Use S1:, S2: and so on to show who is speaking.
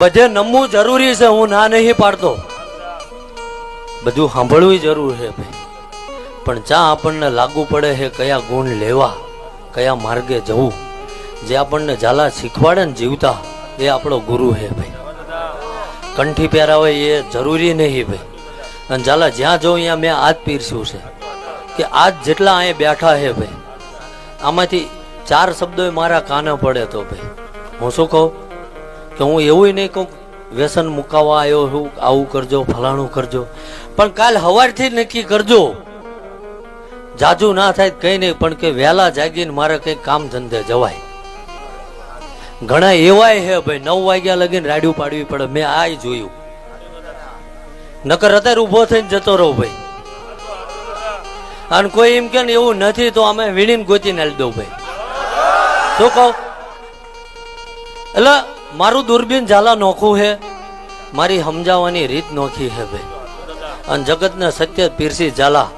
S1: બધે નમવું જરૂરી છે, હું ના નહીં પાડતો. બધું સાંભળવું જરૂર છે ભાઈ. પણ જ્યાં આપણને લાગુ પડે છે કયા ગુણ લેવા, કયા માર્ગે જવું, જે આપણને ઝાલા શીખવાડે ને જીવતા, એ આપણો ગુરુ છે ભાઈ. કંઠી પહેરાવે એ જરૂરી નહીં ભાઈ. અને ઝાલા જ્યાં જવું ત્યાં મેં આજ પીરસ્યું છે કે આજ જેટલા અહીંયા બેઠા છે ભાઈ, આમાંથી ચાર શબ્દો મારા કાને પડે તો ભાઈ. હું શું કહું? કે હું એવું નહીં કહું, વ્યસન મુકાવા આવ્યો છું, આવું કરજો, ફલાણું કરજો. પણ કાલ સવારથી નક્કી કરજો. જાજુ ના થાય કઈ નહીં, પણ કે વહેલા જાગીને મારે કંઈક કામ ધંધે જવાય. ઘણા એવાય હે ભાઈ, નવ વાગ્યા લગીને રાડિયું પાડવી પડે, મેં આ જોયું. નકર અત્યારે ઊભો થઈને જતો રહો ભાઈ. અને કોઈ એમ કે એવું નથી, તો અમે વીણીને ગોતીને નાલી દઉં ભાઈ. શું કહું? એટલે મારું દૂરબીન ઝાલા નોખું છે મારી સમજાવવાની રીત નોખી હે ભાઈ. અને જગતને સત્ય પીરસી ઝાલા